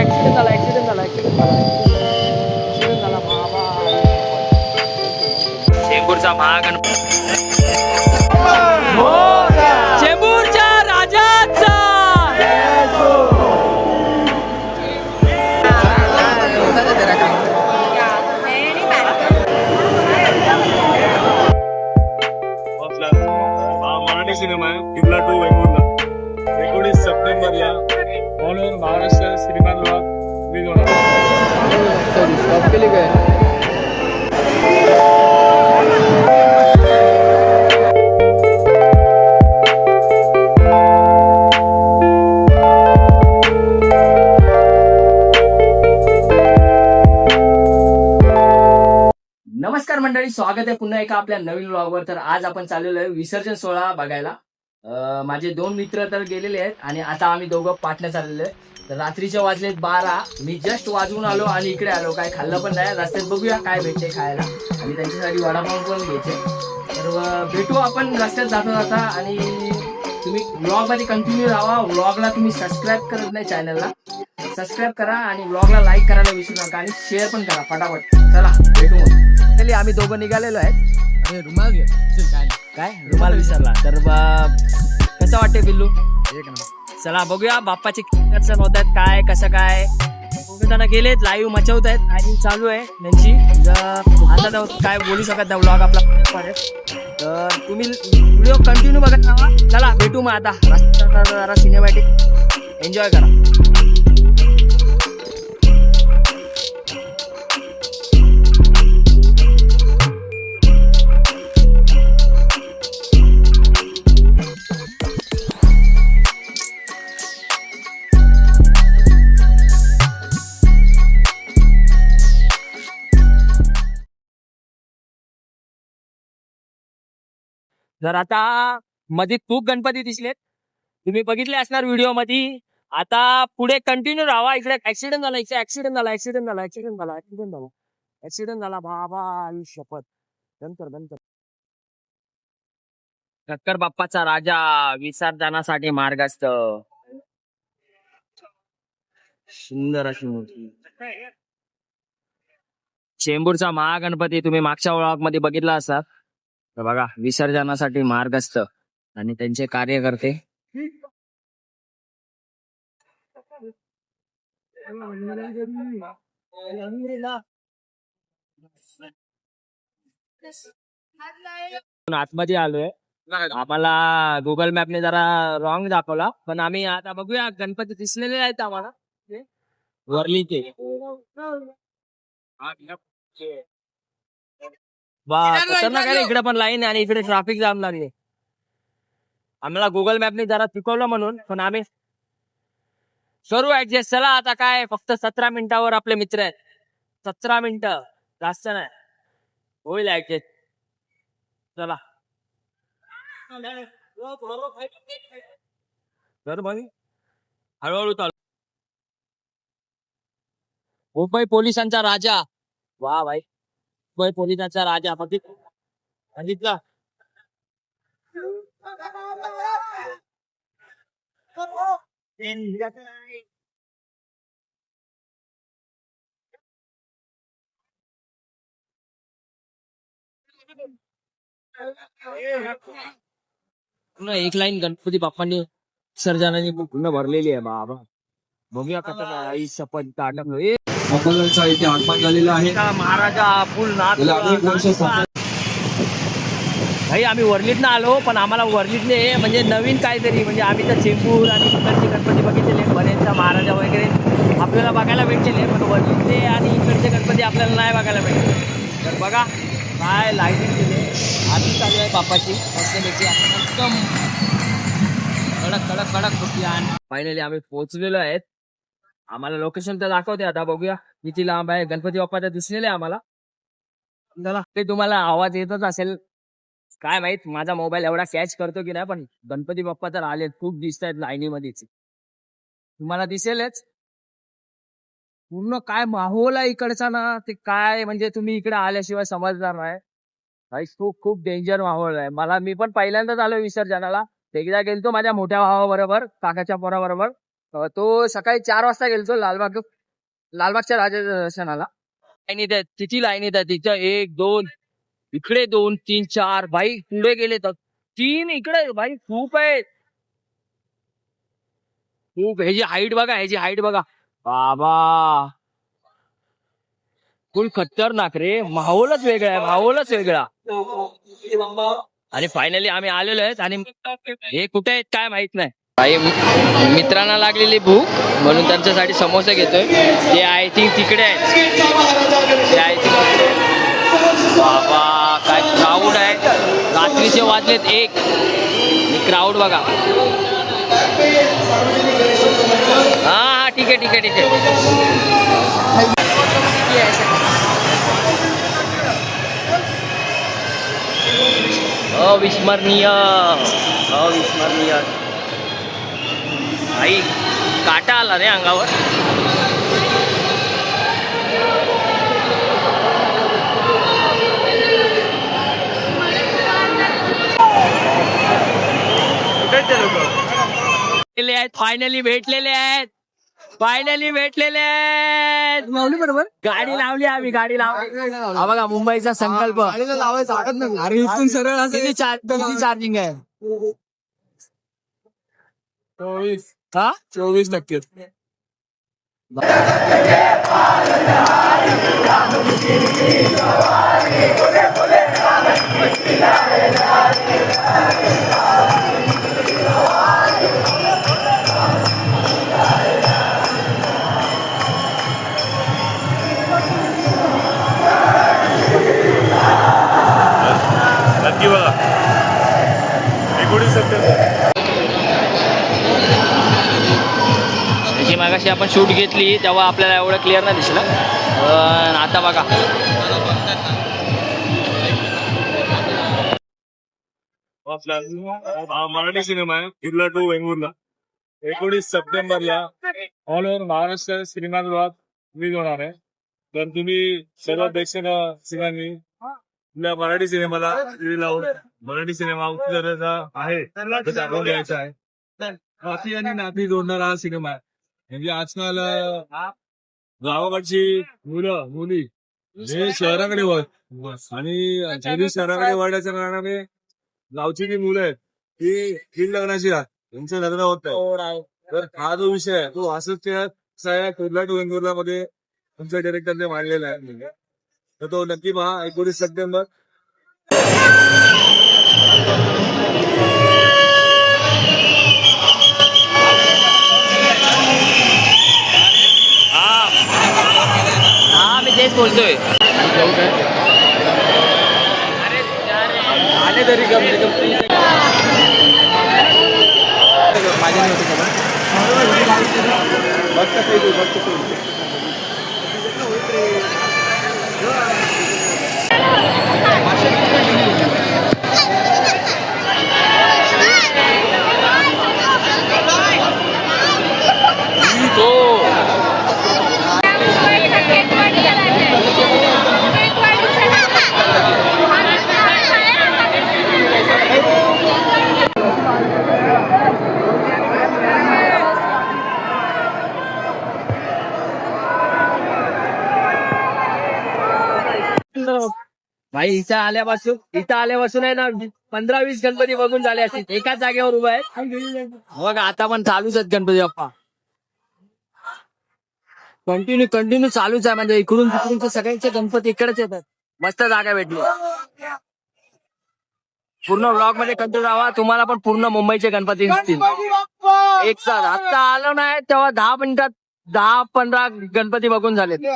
Accident झाला accident झाला accident झाला ऍक्सिडेंट झाला बाबा चेंबूरचा महागणपती चेंबूरच्या मंडळी स्वागत आहे पुन्हा एका आपल्या नवीन ब्लॉगवर तर आज आपण चाललेलो आहे विसर्जन सोहळा बघायला. माझे दोन मित्र तर गेलेले आहेत आणि आता आम्ही दोघं पाटणं चाललेलो आहे. तर रात्रीचे वाजलेत बारा. मी जस्ट वाजवून आलो आणि इकडे आलो. काय खाल्लं पण नाही. रस्त्यात बघूया काय भेटते खायला. आणि त्यांच्यासाठी वडापाव पण घ्यायचे. तर भेटू आपण रस्त्यात जाता जाता. आणि तुम्ही ब्लॉगमध्ये कंटिन्यू राहा. व्लॉगला तुम्ही सबस्क्राईब करत नाही चॅनलला सबस्क्राईब करा आणि ब्लॉगला लाईक करायला विसरू नका. आणि शेअर पण करा फटाफट. चला भेटू मग. चली आम्ही दोघं निघालेलो आहेत. अरे रुमाल घे. काय काय? रुमाल विसरला. तर ब- कसं वाटते बिल्लू एक ना चला बघूया बाप्पाचे दर्शन होत आहेत काय कसं काय. जण गेलेत लाईव्ह मचवत आहेत. आणि चालू आहे त्यांची. ज- आता तर काय बोलू शकत नाही ब्लॉग आपला. तर तुम्ही व्हिडिओ कंटिन्यू बघत राहा. चला भेटू मग आता. रस्त्यात जरा सिनेमॅटिक एन्जॉय करा. जर आता मध्ये खूप गणपती दिसलेत. तुम्ही बघितले असणार व्हिडिओमध्ये आता पुढे कंटिन्यू राहा इकडे ऍक्सिडेंट झाला इकडे ऍक्सिडेंट झाला ऍक्सिडेंट झाला ऍक्सिडेंट झाला ऍक्सिडेंट झाला. ऍक्सिडेंट झाला बाबा शपथ. नंतर नंतर ठक्कर बाप्पाचा राजा विसर्जनासाठी मार्गस्थ. सुंदर अशी मूर्ती. चेंबूरचा महागणपती तुम्ही मागच्या ओळखमध्ये बघितला असाल. तर बघा विसर्जनासाठी मार्गस्थ आणि त्यांचे कार्यकर्ते आतमध्ये आलोय. आम्हाला गुगल मॅपने जरा रॉंग दाखवला पण आम्ही आता बघूया गणपती दिसलेले आहेत आम्हाला. वरली ते. इकडे पण लाईन आहे आणि इकडे ट्रॅफिक जाम लागले. आम्हाला गुगल मॅपने जरा शिकवलं म्हणून पण आम्ही करू ऍडजस्ट चला आता काय फक्त सतरा मिनिटावर आपले मित्र आहेत. सतरा मिनिटं जास्त नाही. होईल ऍडजस्ट चला. तर मग हळूहळू चालू. मुंबई पोलिसांचा राजा. वा भाई. मुंबई पोलिसांचा राजा बघित बघितला एक लाईन गणपती बाप्पांनी सर्जनाने पूर्ण भरलेली आहे बाबा. बघूया कथा आई सपन ताटक अकोलांचा इथे आगमन झालेला आहे. का महाराजा फुल नाथ गेल्या अनेक वर्ष भाई आम्ही वर्लीतनं आलो पण आम्हाला वर्लीतले म्हणजे नवीन काहीतरी म्हणजे आम्ही तर चेंबूर आणि इकडचे गणपती बघितलेले बरेचदा महाराजा वगैरे आपल्याला बघायला भेटलेले पण वर्लीतले आणि इकडचे गणपती आपल्याला नाही बघायला भेटले. तर बघा काय लाईटिंग केले. आधी चालू आहे बापाची मस्तपैकी एकदम कडक कडक कडक होती आणि फायनली आम्ही पोहोचलेलो आहेत. आम्हाला लोकेशन तर दाखवते आता बघूया. किती लांब आहे? गणपती बाप्पा तर दिसलेले आम्हाला. चला ते तुम्हाला आवाज येतच असेल. काय माहीत माझा मोबाईल एवढा कॅच करतो की नाही पण गणपती बाप्पा तर आलेत खूप दिसत आहेत लाईनीमध्येच. तुम्हाला दिसेलच. पूर्ण काय माहोल आहे इकडचा ना ते काय म्हणजे तुम्ही इकडे आल्याशिवाय समजणार नाही. खूप खूप डेंजर माहोल आहे. मला मी पण पहिल्यांदाच आलो विसर्जनाला. एकदा गेलतो माझ्या मोठ्या भावाबरोबर काकाच्या पोराबरोबर. तो सकाळी चार वाजता गेलतो लालबाग. लालबागच्या राजा दर्शनाला लाईनी आहेत. किती लाईनी आहेत? तिथं एक दोन इकडे दोन तीन चार. भाई पुढे गेले तर तीन इकडे. भाई खूप आहेत. खूप. ह्याची हाईट बघा ह्याची हाईट बघा. बाबा. फुल खतरनाक रे. माहोलच वेगळा आहे माहोलच वेगळा. आणि फायनली आम्ही आलेलो आहेत आणि हे कुठे आहेत काय माहीत नाही. आई मित्रांना लागलेली भूक म्हणून त्यांच्यासाठी समोसे घेतोय. ते आय थिंक तिकडे आहेत. ते आय थिंक बाबा काय क्राऊड आहे. रात्रीचे वाजलेत एक. क्राऊड बघा. हा हा ठीक आहे ठीक आहे ठीक आहे. अविस्मरणीय. अविस्मरणीय. आई काटा आला रे अंगावर. आहेत फायनली भेटलेले आहेत. फायनली भेटलेले आहेत. माऊली बरोबर? गाडी लावली आम्ही गाडी लावली. हा बघा मुंबईचा संकल्प. लावायचं वाटत नाही. अरे इथून सरळ चार्जिंग आहे? चोवीस हा चोवीस टक्के मागाशी आपण शूट घेतली तेव्हा आपल्याला एवढं क्लिअर नाही दिसलं. पण आता बघा. आपला हा मराठी सिनेमा आहे किल्ला टू वेंगुर्ला. एकोणीस सप्टेंबरला ऑल ओव्हर महाराष्ट्र सिनेमागृहात रिलीज होणार आहे. तर तुम्ही सर्व प्रेक्षक सिनेमांनी आपल्या मराठी सिनेमाला लावून मराठी सिनेमा दर्जाचा आहे दाखवून द्यायचा आहे. नाती आणि नाती जोडणारा हा सिनेमा आहे. म्हणजे आजकाल गावाकडची मुलं मुली हे शहराकडे वळ आणि जे शहराकडे वळण्याच्या कारणाने गावची जी मुलं आहेत ती तीन लग्नाची आहेत त्यांचं लग्न होत नाही. तर हा जो विषय आहे तो असंच त्या सगळ्या कुर्ला टू वेंगुर्ला मध्ये तुमच्या डिरेक्टरने मांडलेला आहे. तर तो नक्की पहा एकोणीस सप्टेंबर. तेच बोलतोय. आले तरी कम माझ्या कसं येतो बघ कसं येतो. तो भाई इथं आल्यापासून इथं आल्यापासून आहे ना पंधरा वीस गणपती बघून झाले असतील एकाच जागेवर उभा आहे. बघा आता पण चालूच आहेत गणपती बाप्पा. कंटिन्यू कंटिन्यू चालूच आहे. म्हणजे इकडून तिकडून सगळ्यांचे गणपती इकडेच येतात. मस्त जागा भेटली. पूर्ण ब्लॉगमध्ये कंटिन्यू राहा. तुम्हाला पण पूर्ण मुंबईचे गणपती दिसतील. एक साथ आता आलो नाही तेव्हा दहा मिनिटात दहा पंधरा गणपती बघून झालेत.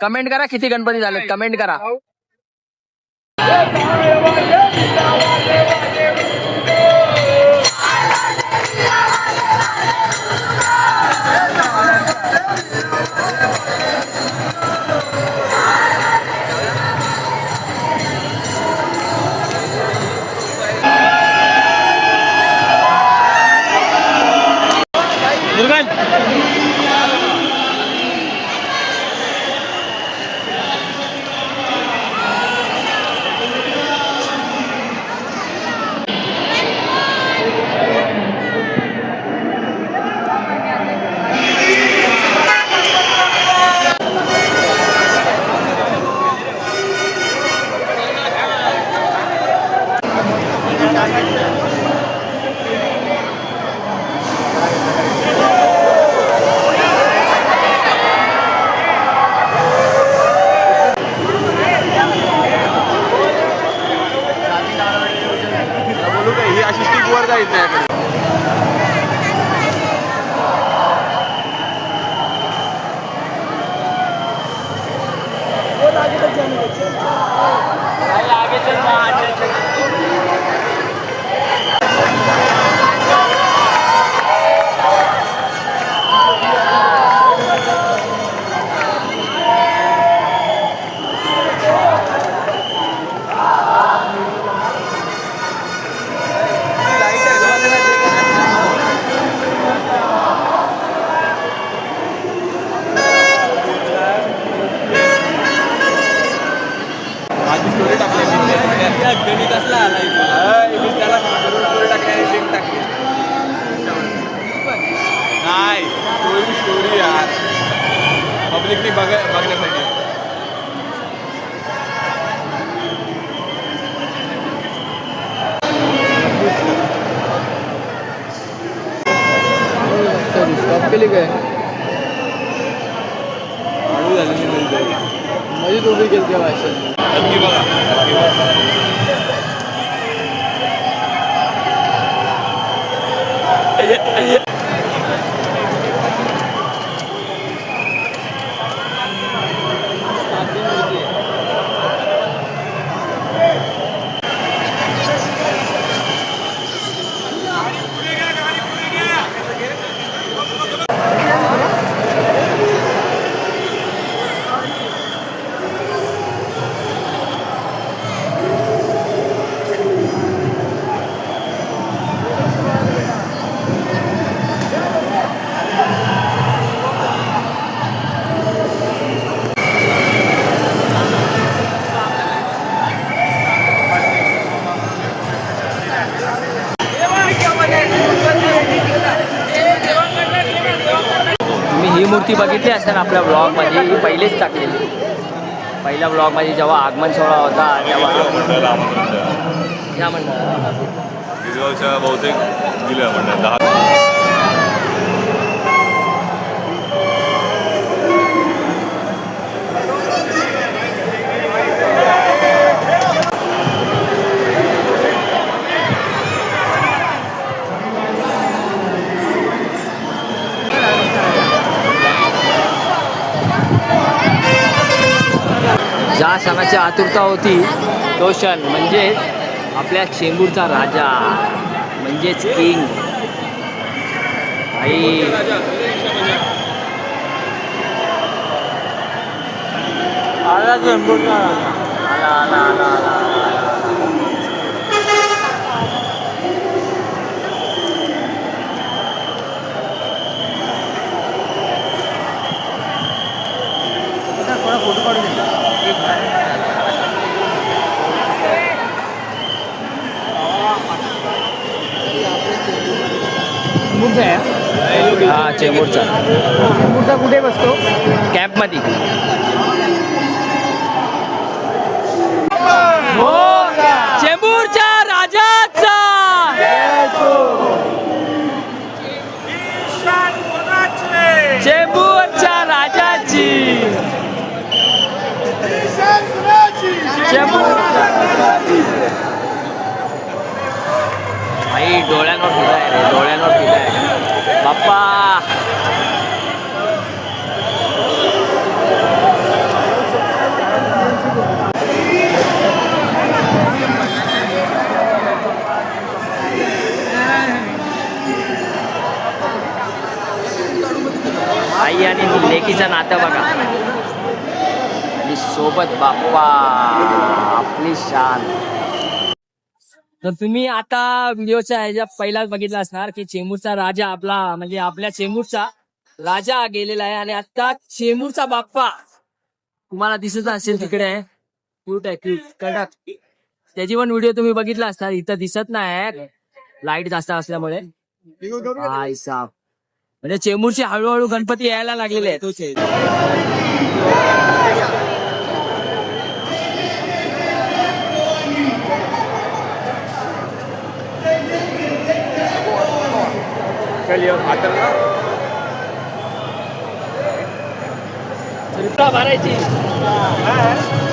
कमेंट करा किती गणपती झाले कमेंट करा. फायदा इतना है असेल आपल्या ब्लॉगमध्ये ही पहिलेच टाकलेली. पहिल्या ब्लॉगमध्ये जेव्हा आगमन सोहळा होता तेव्हा मंडळाला. गिरगावच्या बहुतेक दिल्या मंडळ दहा ज्या क्षणाची आतुरता होती तो क्षण म्हणजेच आपल्या चेंबूरचा राजा म्हणजेच किंग. आई. आला चेंबूरचा राजा. आला आला आला आला फोटो काढून चेंबूरचा आहे हा चेंबूरचा चेंबूरचा कुठे बसतो? कॅम्पमध्ये हो चेंबूरच्या राजाचा. चेंबूरच्या राजाची. चेंबूरच्या आई डोळ्यांवर फिदा आहे रे डोळ्यांवर फिदा आहे बाप्पा आई आणि लेकीचं नातं बघा. आणि सोबत बाप्पा आपली शान. तर तुम्ही आता व्हिडिओच्या ह्याच्या पहिलाच बघितला असणार की चेंबूरचा राजा आपला म्हणजे आपल्या चेंबूरचा राजा गेलेला आहे आणि आता चेंबूरचा बाप्पा तुम्हाला दिसत असेल तिकडे. क्यूट आहे क्यूट कडक. त्याची पण व्हिडिओ तुम्ही बघितला असणार. इथं दिसत नाही. लाइट जास्त असल्यामुळे. हाय साप. म्हणजे चेंबूरचे हळूहळू गणपती यायला लागलेले आहेत रिक्षा भरायची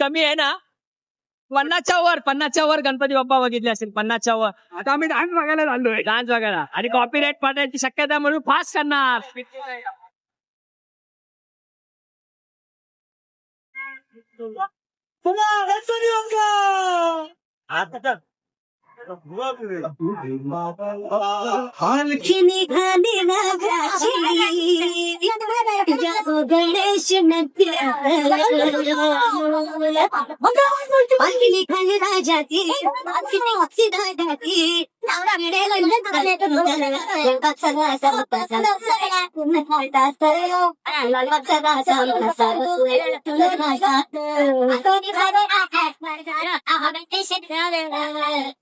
कमी आहे ना पन्नासच्या वर पन्नासच्या वर गणपती बाप्पा बघितले असेल पन्नासच्या वर आता आम्ही डान्स बघायला चाललोय डान्स वगैरे आणि कॉपीराईट पाठायची शक्यता म्हणून फास्ट करणार आणखी Kimi kanına kaçırır Yahu güneşine Kimi kanına çatır Sinadaki Ahmet Teşekkür ederim.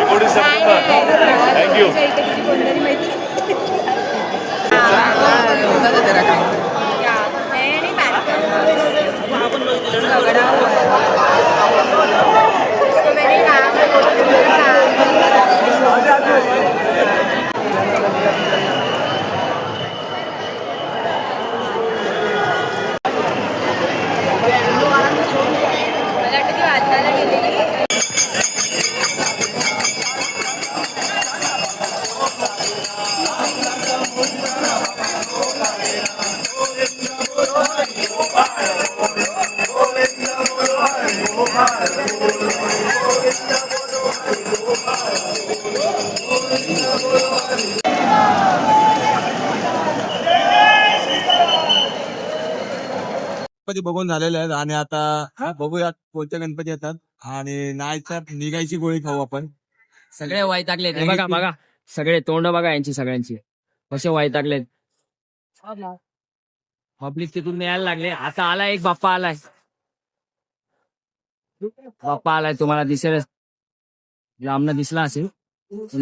एकोणीस सप्टेंबर थँक्यू गणपती बघून झालेले आहेत आणि आता बघूया कोणते गणपती येतात. आणि नाही तर निघायची गोळी खाऊ आपण. सगळे वैतागलेत हे बघा बघा. सगळे तोंड बघा यांची सगळ्यांची. कसे वैतागलेत पब्लिक तिथून यायला लागले. आता आलाय एक बाप्पा आलाय. बाप्पा आलाय तुम्हाला दिसेल. लांबनं दिसला असेल.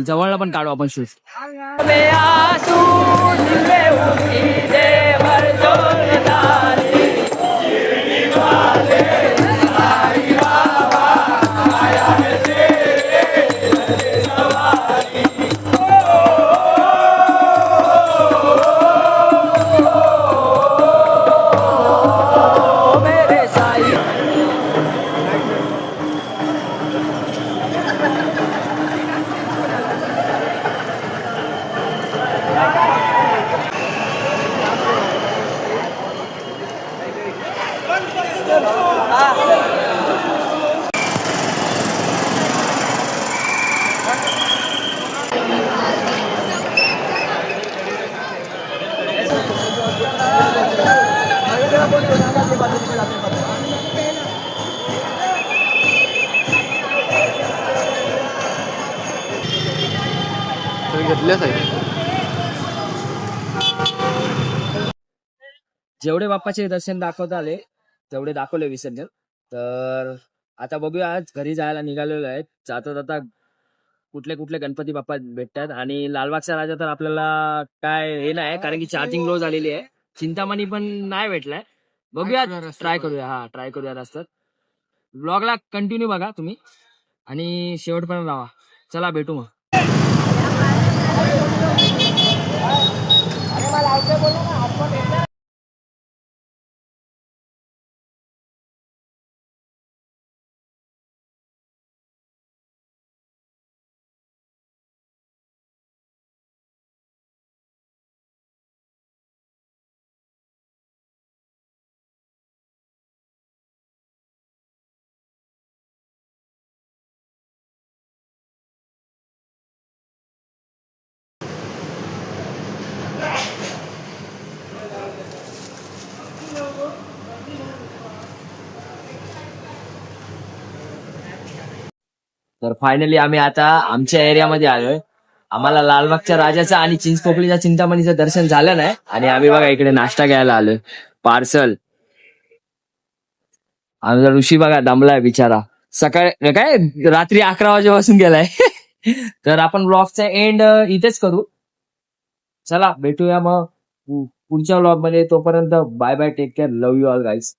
जवळला पण काढू आपण शूट जेवढे बाप्पाचे दर्शन दाखवत आले तेवढे दाखवले विसर्जन. तर आता बघूया आज घरी जायला निघालेलो आहे. जाता जाता कुठले कुठले गणपती बाप्पा भेटतात. आणि लालबागचा राजा तर आपल्याला काय हे नाही कारण की चार्जिंग लो झालेली आहे. चिंतामणी पण नाही भेटलाय. बघूया ट्राय करूया. हा ट्राय करूया रस्त्यात ब्लॉगला कंटिन्यू बघा तुम्ही. आणि शेवटपर्यंत राहा. चला भेटू मग. तर फायनली आम्ही आता आमच्या एरियामध्ये आलोय. आम्हाला लालबागच्या राजाचा आणि चिंचपोकळीच्या चिंतामणीचं दर्शन झालं नाही. आणि आम्ही बघा इकडे नाश्ता घ्यायला आलोय. पार्सल आमचा ऋषी बघा दमलाय बिचारा. सकाळी काय? रात्री अकरा वाजेपासून गेलाय. तर आपण ब्लॉगचा एंड इथेच करू. चला भेटूया मग. पुढच्या ब्लॉगमध्ये तोपर्यंत bye bye take care love you all guys